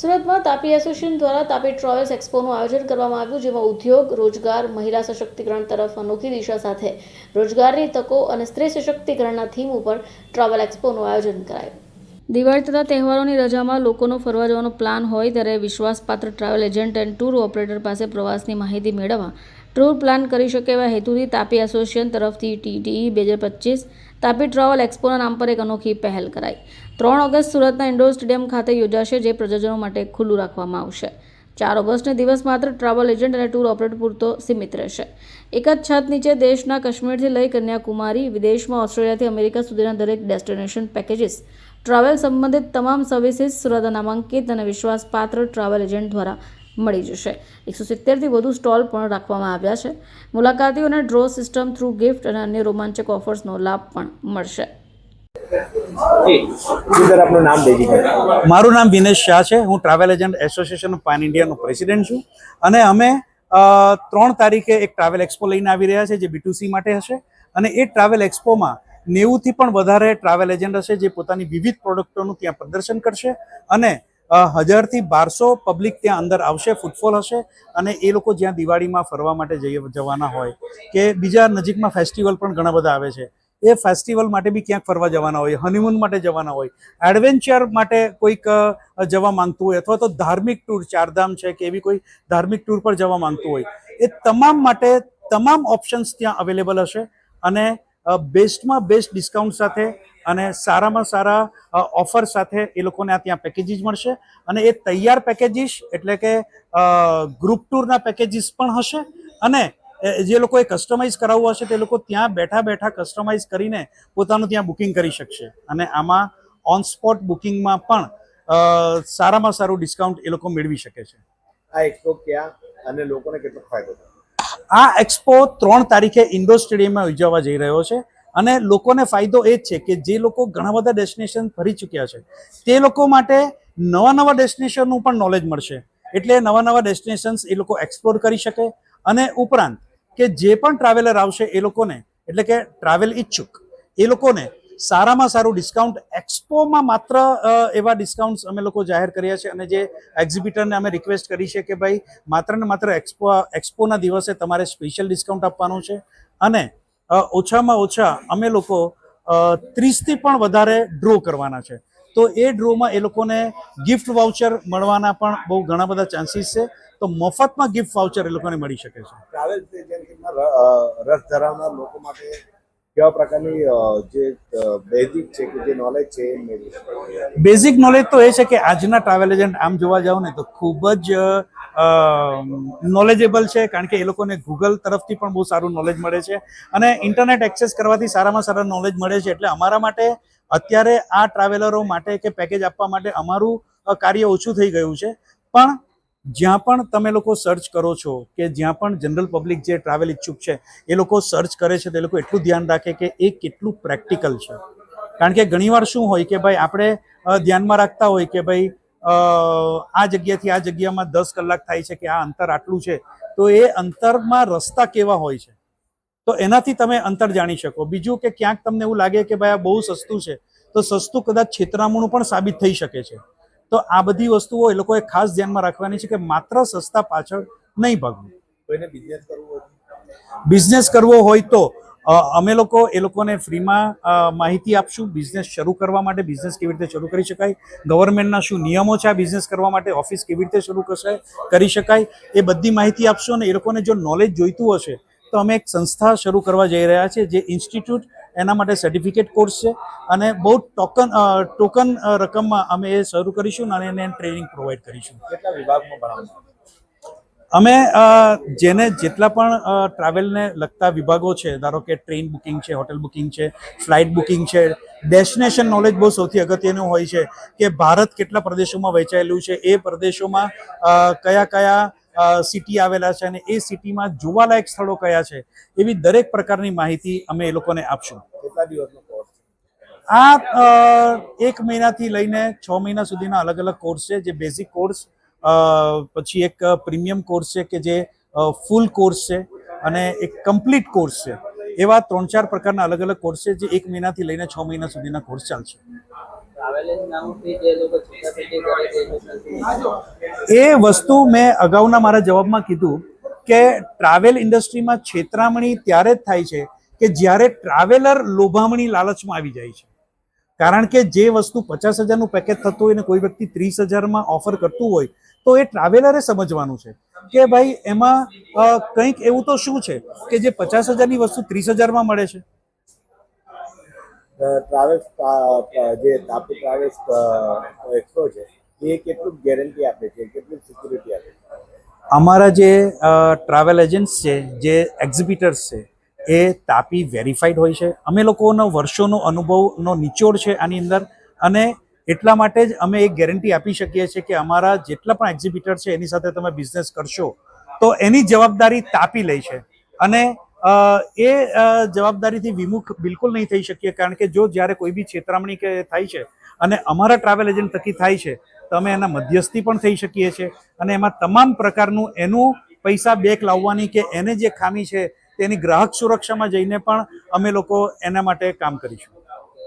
સુરતમાં તાપી એસોસિએશન દ્વારા તાપી ટ્રાવેલ્સ એક્સપોનું આયોજન કરવામાં આવ્યું, જેમાં ઉદ્યોગ, રોજગાર, મહિલા સશક્તિકરણ તરફ અનોખી દિશા સાથે રોજગારની તકો અને સ્ત્રી સશક્તિકરણના થીમ ઉપર ટ્રાવેલ એક્સપોનું આયોજન કરાયું. દિવાળી તથા તહેવારોની રજામાં લોકોનો ફરવા જવાનો પ્લાન હોય ત્યારે વિશ્વાસપાત્ર travel agent and tour operator પાસે પ્રવાસની માહિતી મેળવવા ટૂર પ્લાન કરી શકે એવા હેતુથી તાપી એસોસિએશન તરફથી ટીટીઈ બે હજાર પચીસ તાપી ટ્રાવેલ એક્સપોના નામ પર એક અનોખી પહેલ કરાઈ. ત્રણ ઓગસ્ટ સુરતના ઇન્ડોર સ્ટેડિયમ ખાતે યોજાશે, જે પ્રયોજનો માટે ખુલ્લું રાખવામાં આવશે. ચાર ઓગસ્ટને દિવસ માત્ર ટ્રાવેલ એજન્ટ અને ટૂર ઓપરેટર પૂરતો સીમિત રહેશે. એક જ છત નીચે દેશના કાશ્મીરથી લઈ કન્યાકુમારી, વિદેશમાં ઓસ્ટ્રેલિયાથી અમેરિકા સુધીના દરેક ડેસ્ટિનેશન પેકેજીસ ટ્રાવેલ સંબંધિત તમામ સર્વિસીસ સુરત નામાંકિત અને વિશ્વાસપાત્ર ટ્રાવેલ એજન્ટ દ્વારા મળી જશે. એકસો સિત્તેરથી વધુ સ્ટોલ પણ રાખવામાં આવ્યા છે. મુલાકાતીઓને ડ્રો સિસ્ટમ થ્રુ ગિફ્ટ અને અન્ય રોમાંચક ઓફર્સનો લાભ પણ મળશે. જી. સર આપનું નામ ડેઝિગ્નેટ મારું નામ વિનેશ શાહ છે. હું travel agent association of pan ઇન્ડિયાનો president છું. અને અમે ત્રણ તારીખે એક ટ્રાવેલ એક્સપો લઈને આવી રહ્યા છે જે બીટુસી માટે હશે. અને એ ટ્રાવેલ એક્સપોમાં નેવુંથી પણ વધારે ટ્રાવેલ એજન્ટ હશે જે પોતાની વિવિધ પ્રોડક્ટોનું ત્યાં પ્રદર્શન કરશે. અને હજારથી બારસો પબ્લિક ત્યાં અંદર આવશે ફૂટફોલ હશે અને એ લોકો જ્યાં દિવાળીમાં ફરવા માટે જઈ, જવાના હોય કે બીજા નજીકમાં ફેસ્ટિવલ પણ ઘણા બધા આવે છે. એ ફેસ્ટિવલ માટે બી ક્યાંક ફરવા જવાના હોય હનીમૂન માટે જવાના હોય એડવેન્ચર માટે કોઈક જવા માંગતું હોય અથવા તો ધાર્મિક ટૂર ચારધામ છે કે એવી કોઈ ધાર્મિક ટૂર પર જવા માંગતું હોય, એ તમામ માટે તમામ ઓપ્શન્સ ત્યાં અવેલેબલ હશે અને બેસ્ટમાં બેસ્ટ ડિસ્કાઉન્ટ સાથે અને સારામાં સારા ઓફર સાથે એ લોકોને આ ત્યાં પેકેજીસ મળશે. અને એ તૈયાર પેકેજીસ એટલે કે ગ્રુપ ટૂરના પેકેજીસ પણ હશે અને જે લોકોએ કસ્ટમાઇઝ કરાવવું હશે તે લોકો ત્યાં બેઠા બેઠા કસ્ટમાઇઝ કરીને પોતાનું ત્યાં બુકિંગ કરી શકશે. અને આમાં ઓન સ્પોટ બુકિંગમાં પણ સારામાં સારું ડિસ્કાઉન્ટ એ લોકો મેળવી શકે છે. આ એક્સપો ક્યાં અને લોકોને કેટલો ફાયદો થાય? આ એક્સપો ત્રણ તારીખે ઇન્ડોર સ્ટેડિયમમાં યોજાવા જઈ રહ્યો છે અને લોકોને ફાયદો એ જ છે કે જે લોકો ઘણા બધા ડેસ્ટિનેશન ફરી ચૂક્યા છે, તે લોકો માટે નવા નવા ડેસ્ટિનેશનનું પણ નોલેજ મળશે. એટલે નવા નવા ડેસ્ટિનેશન્સ એ લોકો એક્સપ્લોર કરી શકે અને ઉપરાંત કે જે પણ ટ્રાવેલર આવશે એ લોકોને, એટલે કે ટ્રાવેલ ઈચ્છુક, એ લોકોને સારામાં સારું ડિસ્કાઉન્ટ એક્સપોમાં માત્ર એવા ડિસ્કાઉન્ટ્સ અમે લોકો જાહેર કર્યા છે અને જે એક્ઝિબિટરને અમે રિક્વેસ્ટ કરી છે કે ભાઈ માત્ર ને માત્ર એક્સપો એક્સપોના દિવસે તમારે સ્પેશિયલ ડિસ્કાઉન્ટ આપવાનું છે. અને ઓછામાં ઓછા અમે લોકો ત્રીસથી પણ વધારે ડ્રો કરવાના છે. તો એ ડ્રોમાં એ લોકોને ગિફ્ટ વાઉચર મળવાના પણ બહુ ઘણા બધા ચાન્સીસ છે. તો મફતમાં ગિફ્ટ વાઉચર એ લોકોને મળી શકે છે. ટ્રાવેલ રસ ધરાવનાર લોકો માટે કેવા પ્રકારની જે બેઝિક છે કે જે નોલેજ છે બેઝિક નોલેજ તો એ છે કે આજના ટ્રાવેલ એજન્ટ આમ જોવા જાવ ને તો ખૂબ જ નોલેજેબલ છે કારણ કે એ લોકોને ગૂગલ તરફથી પણ બહુ સારું નોલેજ મળે છે અને ઇન્ટરનેટ એક્સેસ કરવાથી સારામાં સારા નોલેજ મળે છે. એટલે અમારા માટે અત્યારે આ ટ્રાવેલરો માટે કે પેકેજ આપવા માટે અમારું કાર્ય ઓછું થઈ ગયું છે. પણ જ્યાં પણ તમે લોકો સર્ચ કરો છો કે જ્યાં પણ જનરલ પબ્લિક જે ટ્રાવેલ ઈચ્છુક છે, એ લોકો સર્ચ કરે છે, તે લોકો એટલું ધ્યાન રાખે કે એ કેટલું પ્રેક્ટિકલ છે. કારણ કે ઘણીવાર શું હોય કે ભાઈ આપણે ધ્યાનમાં રાખતા હોય કે ભાઈ આ જગ્યાથી આ જગ્યામાં દસ કલાક થાય છે કે આ અંતર આટલું છે, તો એ અંતરમાં રસ્તા કેવા હોય છે? તો એનાથી તમે અંતર જાણી શકો. બીજું કે ક્યાંક તમને એવું લાગે કે ભાઈ આ બહુ સસ્તું છે, તો સસ્તું કદાચ છેતરામણું પણ સાબિત થઈ શકે છે. તો આ બધી વસ્તુઓ એ લોકોએ ખાસ ધ્યાનમાં રાખવાની છે કે માત્ર સસ્તા પાછળ નહીં ભાગવું. બિઝનેસ કરવું બિઝનેસ કરવો હોય તો અમે લોકો એ લોકોને ફ્રીમાં માહિતી આપશું. બિઝનેસ શરૂ કરવા માટે બિઝનેસ કેવી રીતે શરૂ કરી શકાય? ગવર્મેન્ટના શું નિયમો છે આ બિઝનેસ કરવા માટે? ઓફિસ કેવી રીતે શરૂ કરશે કરી શકાય? એ બધી માહિતી આપશું અને એ લોકોને જો નોલેજ જોઈતું હશે તો અમે એક સંસ્થા શરૂ કરવા જઈ રહ્યા છે જે ઇન્સ્ટિટ્યૂટ એના માટે સર્ટિફિકેટ કોર્સ છે અને બહુ ટોકન ટોકન રકમમાં અમે એ શરૂ કરીશું અને એને ટ્રેનિંગ પ્રોવાઈડ કરીશું. કેટલા વિભાગમાં ભણાવવાનું અમે જેને જેટલા પણ ટ્રાવેલને લગતા વિભાગો છે ધારો કે ટ્રેન બુકિંગ છે હોટેલ બુકિંગ છે ફ્લાઇટ બુકિંગ છે ડેસ્ટિનેશન નોલેજ બહુ સૌથી અગત્યનું હોય છે કે ભારત કેટલા પ્રદેશોમાં વહેંચાયેલું છે એ પ્રદેશોમાં કયા કયા સિટી આવેલા છે અને એ સિટીમાં જોવાલાયક સ્થળો કયા છે એવી દરેક પ્રકારની માહિતી અમે એ લોકોને આપશું. કેટલા દિવસનો કોર્સ આ એક મહિનાથી લઈને છ મહિના સુધીના અલગ અલગ કોર્સ છે. જે બેઝિક કોર્સ પછી એક પ્રીમિયમ કોર્સ છે કે જે ફૂલ કોર્સ છે અને એક કમ્પ્લીટ કોર્સ છે. એવા ત્રણ ચાર પ્રકારના અલગ અલગ કોર્સ છે જે એક મહિનાથી લઈને છ મહિના સુધીના કોર્સ ચાલશે. એ વસ્તુ મેં અગાઉના મારા જવાબમાં કીધું કે ટ્રાવેલ ઇન્ડસ્ટ્રીમાં છેતરામણી ત્યારે જ થાય છે કે જ્યારે ટ્રાવેલર લોભામણી લાલચમાં આવી જાય છે. કારણ કે જે વસ્તુ પચાસ હજારનું પેકેજ થતું હોય ને કોઈ વ્યક્તિ ત્રીસ હજારમાં ઓફર કરતું હોય, તો એ ટ્રાવેલરે સમજવાનું છે કે ભાઈ એમાં કંઈક એવું તો શું છે કે જે પચાસ હજારની વસ્તુ ત્રીસ હજારમાં મળે છે? ટ્રાવેલ્સ જે તાપી ટ્રાવેલ્સ એક્સપો છે, એ કેટલું ગેરંટી આપે છે, કેટલું સિક્યુરિટી આપે છે? અમારા જે ટ્રાવેલ એજન્ટ્સ છે, જે એક્ઝિબિટર્સ છે, એ તાપી વેરીફાઈડ હોય છે. અમે લોકોનો વર્ષોનો અનુભવનો નિચોડ છે આની અંદર અને એટલા માટે જ અમે એક ગેરંટી આપી શકીએ છીએ કે અમારા જેટલા પણ એક્ઝિબિટર છે, એની સાથે તમે બિઝનેસ કરશો, તો એની જવાબદારી તાપી લે છે. અને એ જવાબદારીથી વિમુખ બિલકુલ નહીં થઈ શકીએ, કારણ કે જો જ્યારે કોઈ બી છેતરામણી કે થાય છે અને અમારા ટ્રાવેલ એજન્ટ થકી થાય છે, તો અમે એના મધ્યસ્થી પણ થઈ શકીએ છીએ અને એમાં તમામ પ્રકારનું એનું પૈસા બેક લાવવાની કે એને જે ખામી છે તેની ગ્રાહક સુરક્ષામાં જઈને પણ અમે લોકો એના માટે કામ કરીશું.